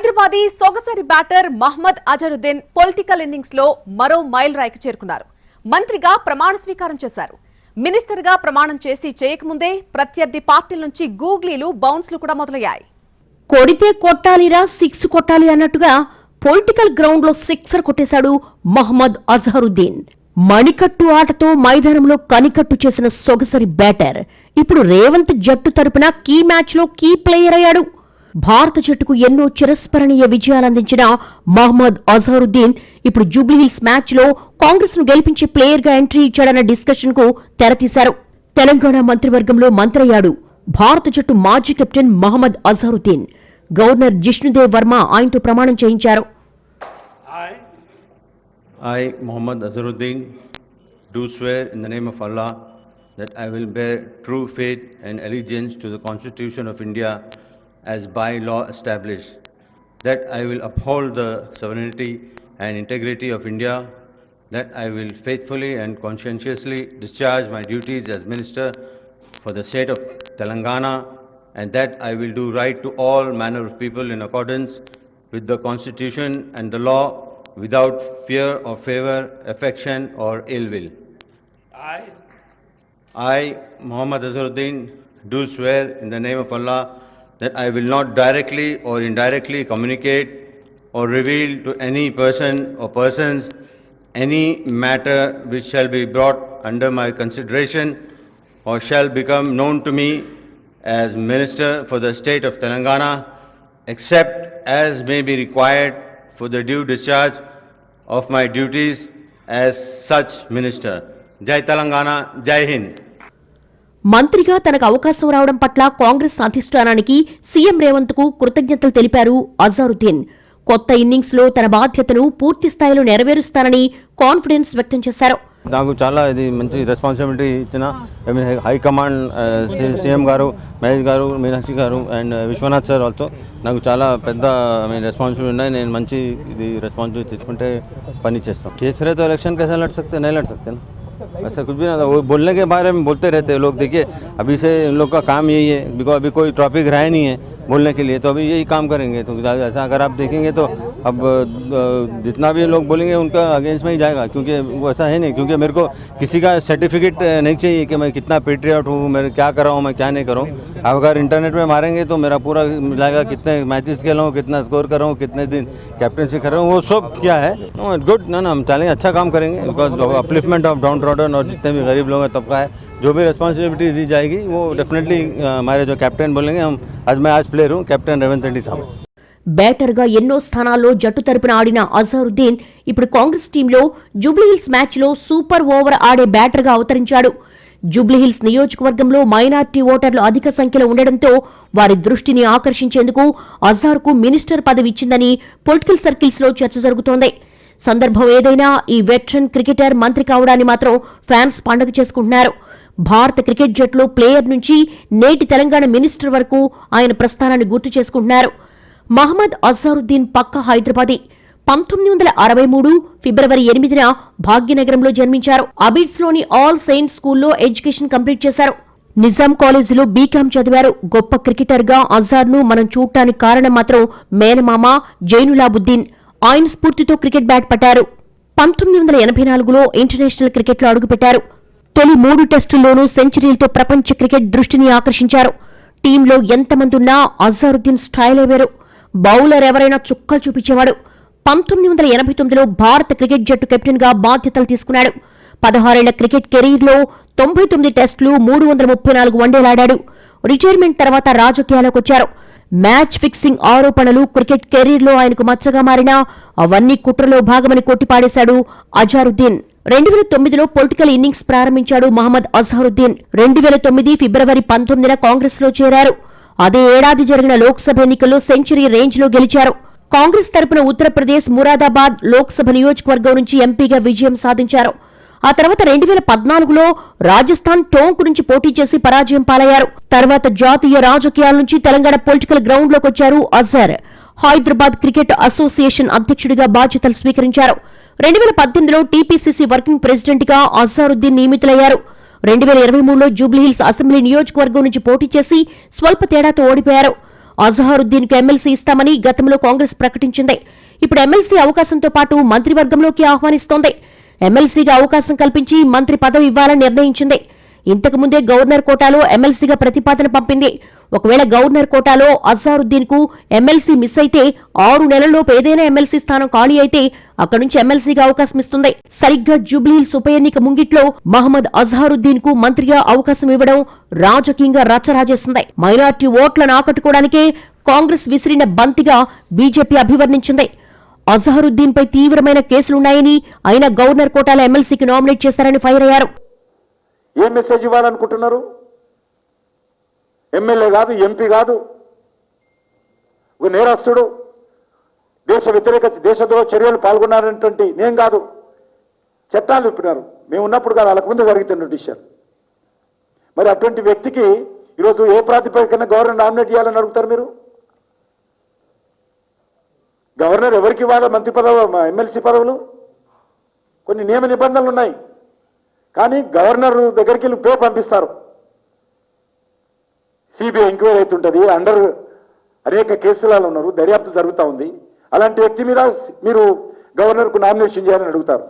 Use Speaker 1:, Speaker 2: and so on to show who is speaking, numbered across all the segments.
Speaker 1: హైదరాబాదీ సొగసరి batter Mohammad Azharuddin political ఇన్నింగ్స్లో మరో మైల్ రాయికి చేరుకున్నారు. మంత్రిగా ప్రమాణ స్వీకారం చేశారు. మినిస్టర్గా ప్రమాణం చేసి చేయకముందే ప్రత్యర్థి పార్టీల నుంచి గూగ్లీలు బౌన్స్లు కూడా మొదలయ్యాయి.
Speaker 2: కొడితే కొట్టాలిరా సిక్స్ కొట్టాలి అన్నట్టుగా పొలిటికల్ గ్రౌండ్లో సిక్సర్ కొట్టేశాడు మహ్మద్ అజహరుద్దీన్ మణికట్టు ఆటతో మైదానంలో కనికట్టు చేసిన సొగసరి బ్యాటర్ ఇప్పుడు రేవంత్ జట్టు తరపున కీ మ్యాచ్లో కీ ప్లేయర్ అయ్యాడు. భారత జట్టుకు ఎన్నో చిరస్మరణీయ విజయాలందించిన మహమ్మద్ అజహరుద్దీన్ ఇప్పుడు జూబ్లీహిల్స్ మ్యాచ్లో కాంగ్రెస్ను గెలిపించే ప్లేయర్గా ఎంట్రీ ఇచ్చాడన్న డిస్కషన్కు తెరతీశారు. తెలంగాణ మంత్రివర్గంలో మంత్రయ్యాడు భారత జట్టు మాజీ కెప్టెన్ మహమ్మద్ అజహరుద్దీన్. గవర్నర్ జిష్ణుదేవ్ వర్మ ఆయనతో ప్రమాణం చేయించారు.
Speaker 3: I, Muhammad Azharuddin, do swear in the name of Allah that I will bear true faith and allegiance to the Constitution of India as by law established, that I will uphold the sovereignty and integrity of India, that I will faithfully and conscientiously discharge my duties as Minister for the state of Telangana, and that I will do right to all manner of people in accordance with the Constitution and the law without fear or favor, affection or ill will. I, I, Muhammad Azharuddin, do swear in the name of Allah that I will not directly or indirectly communicate or reveal to any person or persons any matter which shall be brought under my consideration or shall become known to me as Minister for the state of Telangana, except as may be required for the due discharge of my duties as such Minister. Jai Telangana, Jai Hind.
Speaker 2: మంత్రిగా తనకు అవకాశం రావడం పట్ల కాంగ్రెస్ అధిష్టానానికి CM రేవంత్కు కృతజ్ఞతలు తెలిపారు అజారుద్దీన్. కొత్త ఇన్నింగ్స్లో తన బాధ్యతను పూర్తి స్థాయిలో నెరవేరుస్తానని కాన్ఫిడెన్స్ వ్యక్తం చేశారు.
Speaker 4: నాకు చాలా ఇది మంచి రెస్పాన్సిబిలిటీ ఇచ్చిన హైకమాండ్ సీఎం గారు మహేష్ గారు మీనాక్షి గారు అండ్ విశ్వనాథ్ సార్ వాళ్ళతో నాకు చాలా పెద్ద మీన్ రెస్పాన్సిబిలిటీ ఉన్నాయి. నేను మంచి ఇది రెస్పాన్సిబిలిటీ తెచ్చుకుంటే పని చేస్తాను కేసరితో ఎలక్షన్ కేసు లడ్ సక్తే నేను లడ్ సక్తే ऐसा कुछ भी ना था। वो बोलने के बारे में बोलते रहते हैं लोग। देखिए, अभी से इन लोग का काम यही है। बिकॉज़ अभी कोई ट्रॉफिक रहा नहीं है। बोलने के लिए तो अभी यही काम करेंगे। तो ऐसा अगर आप देखेंगे तो अब जितना भी लोग बोलेंगे उनका अगेंस्ट में ही जाएगा, क्योंकि वो ऐसा है नहीं, क्योंकि मेरे को किसी का सर्टिफिकेट नहीं चाहिए कि मैं कितना पेट्रियट हूँ मैं क्या कर रहा हूँ, मैं क्या नहीं कर रहा हूँ। अगर इंटरनेट में मारेंगे तो मेरा पूरा मिलाएगा कितने मैचेस खेला हूँ, कितना स्कोर कर रहा हूँ, कितने दिन कैप्टनसी कर रहा हूँ, वो सब क्या है? गुड ना ना, हम चलेंगे अच्छा काम करेंगे because upliftment of downtrodden और जितने भी गरीब लोग हैं तबका है। जो भी रिस्पॉन्सिबिलिटी दी जाएगी वो डेफिनेटली हमारे जो कैप्टन बोलेंगे हम आज मैं आज प्लेयर हूँ कैप्टन रेवंत रेड्डी साहब
Speaker 2: బ్యాటర్ గా ఎన్నో స్థానాల్లో జట్టు తరపున ఆడిన అజహరుద్దీన్ ఇప్పుడు కాంగ్రెస్ టీంలో జూబ్లీహిల్స్ మ్యాచ్ లో సూపర్ ఓవర్ ఆడే బ్యాటర్ గా అవతరించాడు జూబ్లీహిల్స్ నియోజకవర్గంలో మైనార్టీ ఓటర్లు అధిక సంఖ్యలో ఉండడంతో వారి దృష్టిని ఆకర్షించేందుకు అజార్ కు మినిస్టర్ పదవి ఇచ్చిందని పొలిటికల్ సర్కిల్స్ లో చర్చ జరుగుతోంది సందర్భం ఏదైనా ఈ వెటరన్ క్రికెటర్ మంత్రి కావడాన్ని మాత్రం ఫ్యాన్స్ పండగ చేసుకుంటున్నారు భారత క్రికెట్ జట్లో ప్లేయర్ నుంచి నేటి తెలంగాణ మినిస్టర్ వరకు ఆయన ప్రస్థానాన్ని గుర్తు చేసుకుంటున్నారు. మహమ్మద్ అజారుద్దీన్ పక్క హైదరాబాదీ పంతొమ్మిది వందల అరవై మూడు ఫిబ్రవరి ఎనిమిదిన భాగ్యనగరంలో జన్మించారు. అబిడ్స్లోని ఆల్ సెయింట్ స్కూల్లో ఎడ్యుకేషన్ కంప్లీట్ చేశారు. నిజాం కాలేజీలో బీకామ్ చదివారు. గొప్ప క్రికెటర్గా అజార్ను మనం చూడటానికి కారణం మాత్రం మేనమామ జైనులాబుద్దీన్. ఆయన స్ఫూర్తితో క్రికెట్ బ్యాట్ పట్టారు. పంతొమ్మిది వందల ఎనభై నాలుగులో ఇంటర్నేషనల్ క్రికెట్లో అడుగుపెట్టారు. తొలి మూడు టెస్టుల్లోనూ సెంచరీలతో ప్రపంచ క్రికెట్ దృష్టిని ఆకర్షించారు. టీంలో ఎంతమంది ఉన్నా అజారుద్దీన్ స్టైల్ వేరు. బౌలర్ ఎవరైనా చుక్కలు చూపించేవాడు. పంతొమ్మిది వందల ఎనభై తొమ్మిదిలో భారత క్రికెట్ జట్టు కెప్టెన్గా బాధ్యతలు తీసుకున్నాడు. పదహారేళ్ళ క్రికెట్ కెరీర్లో తొంభై తొమ్మిది టెస్టులు మూడు వందల ముప్పై నాలుగు వన్డేలాడాడు. రిటైర్మెంట్ తర్వాత రాజకీయాలకు వచ్చారు మ్యాచ్ ఫిక్సింగ్ ఆరోపణలు క్రికెట్ కెరీర్లో ఆయనకు మచ్చగా మారినా అవన్నీ కుట్రలో భాగమని కొట్టిపాడేశాడు అజారుద్దీన్. రెండు వేల తొమ్మిదిలో పొలిటికల్ ఇన్నింగ్స్ ప్రారంభించాడు మహమ్మద్ అజహరుద్దీన్. రెండు వేల తొమ్మిది ఫిబ్రవరి పంతొమ్మిదిన కాంగ్రెస్లో చేరారు. అదే ఏడాది జరిగిన లోక్సభ ఎన్నికల్లో సెంచరీ రేంజ్లో గెలిచారు. కాంగ్రెస్ తరపున ఉత్తరప్రదేశ్ మురాదాబాద్ లోక్సభ నియోజకవర్గం నుంచి ఎంపీగా విజయం సాధించారు. ఆ తర్వాత రెండు వేల పద్నాలుగులో రాజస్థాన్ టోంక్ నుంచి పోటీ చేసి పరాజయం పాలయ్యారు. తర్వాత జాతీయ రాజకీయాల నుంచి తెలంగాణ పొలిటికల్ గ్రౌండ్లోకి వచ్చారు అజర్ హైదరాబాద్ క్రికెట్ అసోసియేషన్ అధ్యక్షుడిగా బాధ్యతలు స్వీకరించారు. రెండు వేల పద్దెనిమిదిలో టీపీసీసీ వర్కింగ్ ప్రెసిడెంట్గా అజారుద్దీన్ నియమితులయ్యారు. రెండు వేల ఇరవై మూడులో జూబ్లీహిల్స్ అసెంబ్లీ నియోజకవర్గం నుంచి పోటీ చేసి స్వల్ప తేడాతో ఓడిపోయారు. అజహారుద్దీన్కు ఎమ్మెల్సీ ఇస్తామని గతంలో కాంగ్రెస్ ప్రకటించింది. ఇప్పుడు ఎమ్మెల్సీ అవకాశంతో పాటు మంత్రివర్గంలోకి ఆహ్వానిస్తోంది. ఎమ్మెల్సీగా అవకాశం కల్పించి మంత్రి పదవి ఇవ్వాలని నిర్ణయించింది. ఇంతకు ముందే గవర్నర్ కోటాలో ఎమ్మెల్సీగా ప్రతిపాదన పంపింది. ఒకవేళ గవర్నర్ కోటాలో అజారుద్దీన్కు ఎమ్మెల్సీ మిస్ అయితే ఆరు నెలల్లోపు ఏదైనా ఎమ్మెల్సీ స్థానం ఖాళీ అయితే అక్కడి నుంచి ఎమ్మెల్సీగా అవకాశం ఇస్తుంది. సరిగ్గా జూబ్లీహిల్స్ ఉప ఎన్నిక ముంగిట్లో మహమ్మద్ అజహారుద్దీన్కు మంత్రిగా అవకాశం ఇవ్వడం రాజకీయంగా రచ్చరాజేసింది. మైనార్టీ ఓట్లను ఆకట్టుకోవడానికే కాంగ్రెస్ విసిరిన బంతిగా బీజేపీ అభివర్ణించింది. అజహరుద్దీన్ పై తీవ్రమైన కేసులున్నాయని అయినా గవర్నర్ కోటాలో ఎమ్మెల్సీకి నామినేట్ చేశారని ఫైర్ అయ్యారు.
Speaker 5: ఏం మెసేజ్ ఇవ్వాలనుకుంటున్నారు? ఎమ్మెల్యే కాదు ఎంపీ కాదు. ఒక నేరస్తుడు దేశ వ్యతిరేక దేశద్రోహ చర్యలు పాల్గొన్నారనేటువంటి నేను కాదు. చట్టాలు విప్పినారు మేము ఉన్నప్పుడు కాదు వాళ్ళకు ముందు జరుగుతున్న విషయాలు మరి అటువంటి వ్యక్తికి ఈరోజు ఏ ప్రాతిపదికన గవర్నర్ నామినేట్ చేయాలని అడుగుతారు మీరు? గవర్నర్ ఎవరికి ఇవ్వాలి మంత్రి పదవి ఎమ్మెల్సీ పదవులు? కొన్ని నియమ నిబంధనలు ఉన్నాయి. కానీ గవర్నర్ దగ్గరికి వెళ్ళి పే పంపిస్తారు. సిబిఐ ఎంక్వైరీ అవుతుంటుంది అండర్ అనేక కేసులలో ఉన్నారు దర్యాప్తు జరుగుతూ ఉంది. అలాంటి వ్యక్తి మీద మీరు గవర్నర్కు నామినేషన్ చేయాలని అడుగుతారు.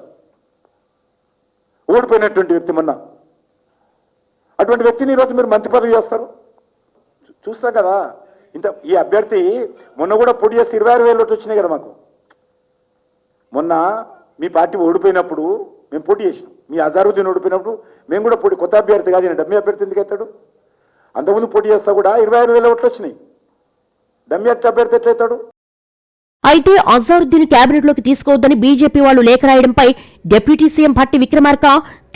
Speaker 5: ఓడిపోయినటువంటి వ్యక్తి మొన్న. అటువంటి వ్యక్తిని ఈరోజు మీరు మంత్రి పదవి చేస్తారు? చూస్తా కదా. ఇంత ఈ అభ్యర్థి మొన్న కూడా పొడి చేసి ఇరవై ఆరు వేలు వచ్చినాయి కదా మాకు. మొన్న మీ పార్టీ ఓడిపోయినప్పుడు మేము పోటీ చేసినాం. మీ అజారుద్దీన్ ఓడిపోయినప్పుడు మేము కూడా పోటీ కొత్త అభ్యర్థి కాదు ఈయన డమ్మీ అభ్యర్థి ఎందుకు ఎత్తాడు? అంతకుముందు పోటీ చేస్తా కూడా ఇరవై ఆరు వేల ఓట్లు వచ్చినాయి. డమ్మీ అభ్యర్థి ఎట్లయితాడు
Speaker 2: అయితే అజారుద్దీన్ కేబినెట్లోకి తీసుకోవద్దని బీజేపీ వాళ్ళు లేఖ రాయడంపై డిప్యూటీ సీఎం భట్టి విక్రమార్క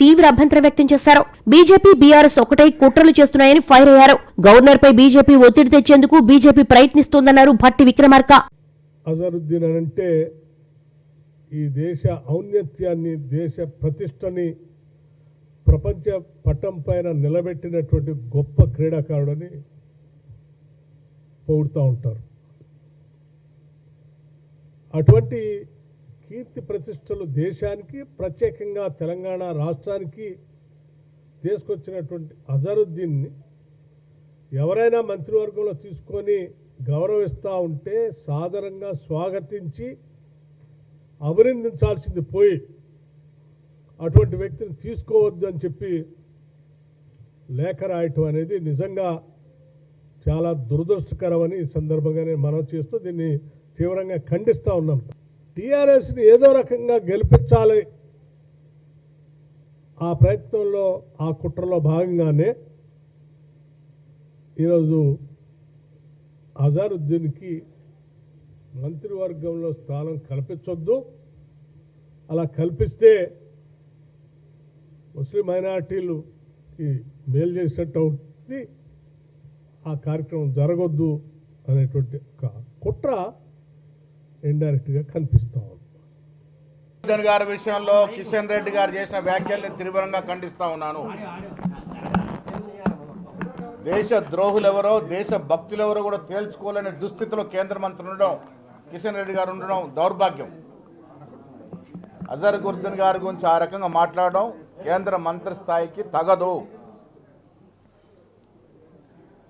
Speaker 2: తీవ్ర అభ్యంతరం వ్యక్తం చేశారు. బీజేపీ బీఆర్ఎస్ ఒకటై కుట్రలు చేస్తున్నాయని ఫైర్ అయ్యారు. గవర్నర్ పై బీజేపీ ఒత్తిడి తెచ్చేందుకు బీజేపీ ప్రయత్నిస్తోందన్నారు భట్టి విక్రమార్క.
Speaker 6: అజరుద్దీన్ అంటే ఈ దేశ ఔన్నత్యాన్ని దేశ ప్రతిష్టని ప్రపంచ పటం పైన నిలబెట్టినటువంటి గొప్ప క్రీడాకారుడని పొగుడుతూ ఉంటారు. అటువంటి కీర్తి ప్రతిష్టలు దేశానికి ప్రత్యేకంగా తెలంగాణ రాష్ట్రానికి తీసుకొచ్చినటువంటి అజరుద్దీన్ని ఎవరైనా మంత్రివర్గంలో తీసుకొని గౌరవిస్తూ ఉంటే సాదరంగా స్వాగతించి అభినందించాల్సింది పోయి అటువంటి వ్యక్తిని తీసుకోవద్దు అని చెప్పి లేఖ రాయటం అనేది నిజంగా చాలా దురదృష్టకరమని ఈ సందర్భంగా నేను మనవి చేస్తూ దీన్ని తీవ్రంగా ఖండిస్తూ ఉన్నాం టీఆర్ఎస్ని ఏదో రకంగా గెలిపించాలి. ఆ ప్రయత్నంలో ఆ కుట్రలో భాగంగానే ఈరోజు అజారుద్దీన్కి మంత్రివర్గంలో స్థానం కల్పించొద్దు. అలా కల్పిస్తే ముస్లిం మైనార్టీలుకి మేలు చేసినట్టు అవుతుంది. ఆ కార్యక్రమం జరగొద్దు అనేటువంటి ఒక కుట్ర ఇండైరెక్ట్గా కనిపిస్తూ ఉంది.
Speaker 7: గారి విషయంలో కిషన్ రెడ్డి గారు చేసిన వ్యాఖ్యల్ని తీవ్రంగా ఖండిస్తా ఉన్నాను. దేశ ద్రోహులెవరో దేశ భక్తులెవరో కూడా తేల్చుకోలేని దుస్థితిలో కేంద్ర మంత్రి ఉండడం కిషన్ రెడ్డి గారు ఉండడం దౌర్భాగ్యం. అజర్ గుర్దన్ గారి గురించి ఆ రకంగా మాట్లాడడం కేంద్ర మంత్రి స్థాయికి తగదు.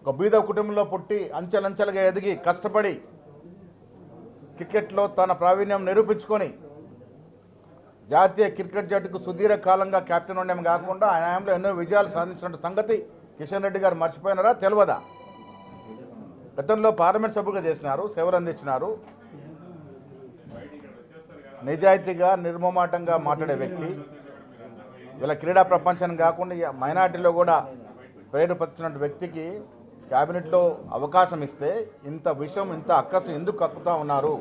Speaker 7: ఒక బీద కుటుంబంలో పుట్టి అంచెలంచెలుగా ఎదిగి కష్టపడి క్రికెట్లో తన ప్రావీణ్యం నిరూపించుకొని జాతీయ క్రికెట్ జట్టుకు సుదీర్ఘ కాలంగా కెప్టెన్ ఉండడం కాకుండా ఆయన హయాంలో ఎన్నో విజయాలు సాధించిన సంగతి కిషన్ రెడ్డి గారు మర్చిపోయినారా? తెలియదా? గతంలో పార్లమెంట్ సభ్యులుగా చేసినారు సేవలు అందించినారు. నిజాయితీగా నిర్మమాటంగా మాట్లాడే వ్యక్తి. వీళ్ళ క్రీడా ప్రపంచాన్ని కాకుండా మైనార్టీలో కూడా ప్రేరేపడుతున్న వ్యక్తికి క్యాబినెట్లో అవకాశం ఇస్తే ఇంత విషయం ఇంత అక్కసు ఎందుకు కక్కుతా ఉన్నారు?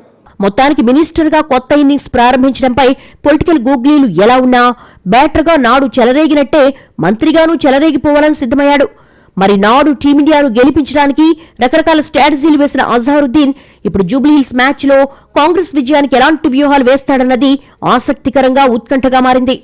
Speaker 2: మొత్తానికి మినిస్టర్గా కొత్త ఇన్నింగ్స్ ప్రారంభించడంపై పొలిటికల్ గూగ్లీలు ఎలా ఉన్నా బ్యాటర్గా నాడు చెలరేగినట్టే మంత్రిగానూ చెలరేగిపోవాలని సిద్ధమయ్యాడు. మరి నాడు టీమిండియాను గెలిపించడానికి రకరకాల స్ట్రాటజీలు వేసిన అజహరుద్దీన్ ఇప్పుడు జూబ్లీహిల్స్ మ్యాచ్లో కాంగ్రెస్ విజయానికి ఎలాంటి వ్యూహాలు వేస్తాడన్నది ఆసక్తికరంగా ఉత్కంఠగా మారింది.